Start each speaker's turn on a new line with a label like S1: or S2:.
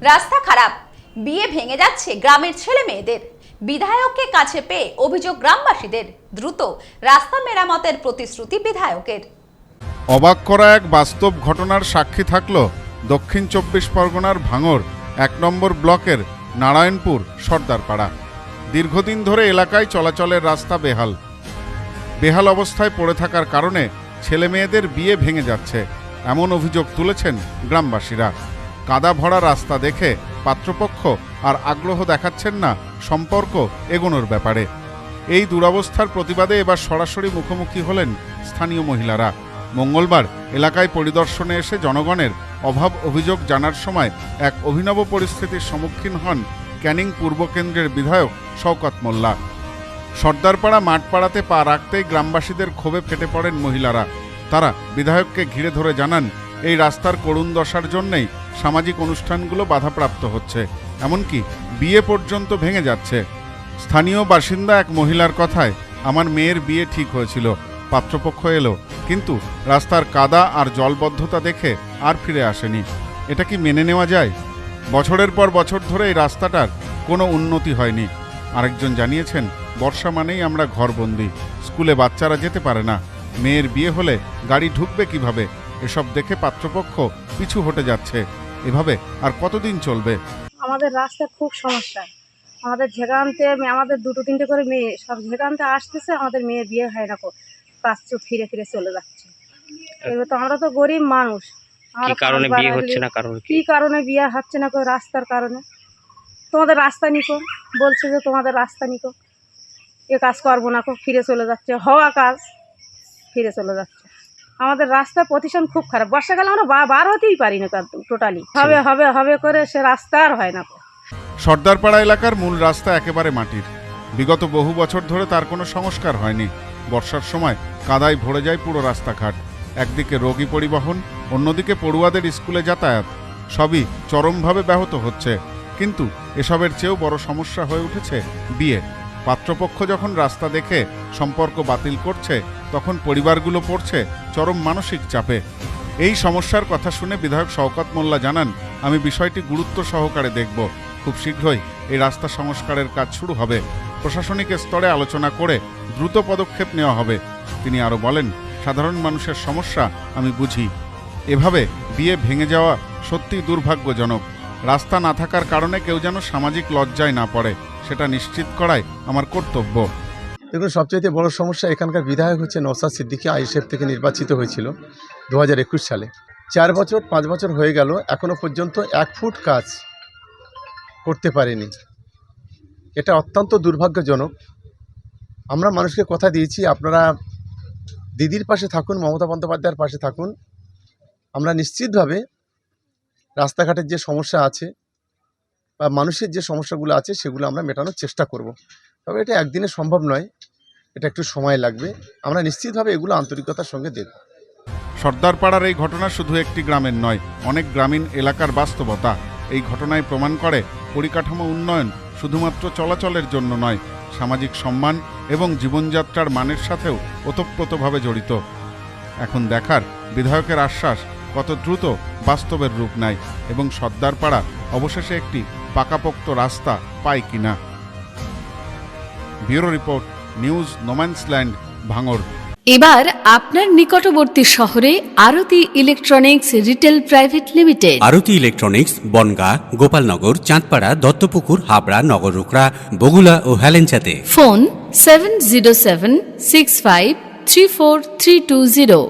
S1: রাস্তা খারাপ। বিয়ে ভেঙে যাচ্ছে গ্রামের ছেলে মেয়েদের। বিধায়ককে কাছে পেয়ে অভিযোগ গ্রামবাসীদের। দ্রুত রাস্তা মেরামতের প্রতিশ্রুতি বিধায়কের।
S2: অবাক করা এক বাস্তব ঘটনার সাক্ষী থাকল দক্ষিণ চব্বিশ পরগনার ভাঙর এক নম্বর ব্লকের নারায়ণপুর, সর্দারপাড়া। দীর্ঘদিন ধরে এলাকায় চলাচলের রাস্তা বেহাল। বেহাল অবস্থায় পড়ে থাকার কারণে ছেলে মেয়েদের বিয়ে ভেঙে যাচ্ছে, এমন অভিযোগ তুলেছেন গ্রামবাসীরা। কাদা ভরা রাস্তা দেখে পাত্রপক্ষ আর আগ্রহ দেখাচ্ছেন না সম্পর্ক এগোনোর ব্যাপারে। এই দুরবস্থার প্রতিবাদে এবার সরাসরি মুখোমুখি হলেন স্থানীয় মহিলারা। মঙ্গলবার এলাকায় পরিদর্শনে এসে জনগণের অভাব অভিযোগ জানার সময় এক অভিনব পরিস্থিতির সম্মুখীন হন ক্যানিং পূর্ব কেন্দ্রের বিধায়ক শওকত মোল্লা। সর্দারপাড়া মাঠপাড়াতে পা রাখতেই গ্রামবাসীদের ক্ষোভে ফেটে পড়েন মহিলারা। তারা বিধায়ককে ঘিরে ধরে জানান, এই রাস্তার করুণ দশার জন্যেই সামাজিক অনুষ্ঠানগুলো বাধাপ্রাপ্ত হচ্ছে, এমনকি বিয়ে পর্যন্ত ভেঙে যাচ্ছে। স্থানীয় বাসিন্দা এক মহিলার কথায়, আমার মেয়ের বিয়ে ঠিক হয়েছিল, পাত্রপক্ষ এলো, কিন্তু রাস্তার কাদা আর জলবদ্ধতা দেখে আর ফিরে আসেনি। এটা কি মেনে নেওয়া যায়? বছরের পর বছর ধরে এই রাস্তাটার কোনো উন্নতি হয়নি। আরেকজন জানিয়েছেন, বর্ষা মানেই আমরা ঘরবন্দি, স্কুলে বাচ্চারা যেতে পারে না। মেয়ের বিয়ে হলে গাড়ি ঢুকবে কীভাবে? এসব দেখে পাত্রপক্ষ পিছু হটে যাচ্ছে। এভাবে আর কতদিন চলবে?
S3: আমাদের রাস্তা খুব সমস্যা। আমাদের ঝেগানতে আমাদের দুটো তিনটে করে মেয়ে সব ঝেগানতে আসতেছে আমাদের মেয়ে বিয়ে হয় না কাজ চুপ ফিরে ফিরে চলে যাচ্ছে। এবার তো আমরা তো গরিব মানুষ।
S4: কি কারণে বিয়ে হচ্ছে না কারণ কি?
S3: কি কারণে বিয়ে হচ্ছে না কো রাস্তার কারণে? তোমাদের রাস্তা নিকো বলছে যে তোমাদের রাস্তা নিকো। এ কাজ করব না কো ফিরে চলে যাচ্ছে। হওয়া কাজ ফিরে চলে যাচ্ছে। আমাদের রাস্তার পজিশন খুব খারাপ। বর্ষাকালে আমরা বার হতেই পারি না টোটালি হবে হবে হবে করে সে রাস্তা আর হয় না।
S2: সর্দারপাড়া এলাকার মূল রাস্তা একেবারে মাটির। বিগত বহু বছর ধরে তার কোনো সংস্কার হয়নি। বর্ষার সময় কাদায় ভরে যায় পুরো রাস্তাঘাট। একদিকে রোগী পরিবহন অন্যদিকে পড়ুয়াদের স্কুলে যাতায়াত। সবই চরমভাবে ব্যাহত হচ্ছে। কিন্তু এসবের চেয়েও বড় সমস্যা হয়ে উঠেছে বিয়ে। পাত্রপক্ষ যখন রাস্তা দেখে সম্পর্ক বাতিল করছে, তখন পরিবারগুলো পড়ছে চরম মানসিক চাপে। এই সমস্যার কথা শুনে বিধায়ক শওকত মোল্লা জানান, আমি বিষয়টি গুরুত্ব সহকারে দেখব। খুব শীঘ্রই এই রাস্তা সংস্কারের কাজ শুরু হবে। প্রশাসনিক স্তরে আলোচনা করে দ্রুত পদক্ষেপ নেওয়া হবে। তিনি আরও বলেন, সাধারণ মানুষের সমস্যা আমি বুঝি। এভাবে বিয়ে ভেঙে যাওয়া সত্যি দুর্ভাগ্যজনক। রাস্তা না থাকার কারণে কেউ যেন সামাজিক লজ্জায় না পড়ে, সেটা নিশ্চিত করাই আমার কর্তব্য।
S5: দেখুন, সবচাইতে বড় সমস্যা এখানকার বিধায়ক হচ্ছে নওসাদ সিদ্দিকী, আইএসএফ থেকে নির্বাচিত হয়েছিল দু হাজার একুশ সালে। চার বছর, পাঁচ বছর হয়ে গেল এখনও পর্যন্ত এক ফুট কাজ করতে পারেনি। এটা অত্যন্ত দুর্ভাগ্যজনক। আমরা মানুষকে কথা দিয়েছি, আপনারা দিদির পাশে থাকুন, মমতা বন্দ্যোপাধ্যায়ের পাশে থাকুন। আমরা নিশ্চিতভাবে রাস্তাঘাটের যে সমস্যা আছে বা মানুষের যে সমস্যাগুলো আছে, সেগুলো আমরা মেটানোর চেষ্টা করব। তবে এটা একদিনে সম্ভব নয়। এটা একটু সময় লাগবে। আমরা নিশ্চিতভাবে এগুলো আন্তরিকতার সঙ্গে দেখব।
S2: সর্দারপাড়ার এই ঘটনা শুধু একটি গ্রামের নয়, অনেক গ্রামীণ এলাকার বাস্তবতা। এই ঘটনায় প্রমাণ করে পরিকাঠামো উন্নয়ন শুধুমাত্র চলাচলের জন্য নয়, সামাজিক সম্মান এবং জীবনযাত্রার মানের সাথেও ওতপ্রোতভাবে জড়িত। এখন দেখার বিধায়কের আশ্বাস কত দ্রুত বাস্তবের রূপ নেয় এবং সর্দারপাড়া অবশেষে একটি পাকাপোক্ত রাস্তা পায় কিনা। ব্যুরো রিপোর্ট নিউজ নোম্যান্সল্যান্ড ভাঙড়।
S6: এবার আপনার নিকটবর্তী শহরে Arati electronics retail private limited.
S7: Arati electronics Bongaon Gopalnagar Chandpara Duttapukur Habra নগর নগররুকড়া বগুলা ও হেলেঞ্চাতে।
S6: Phone seven zero seven six five three four three two zero.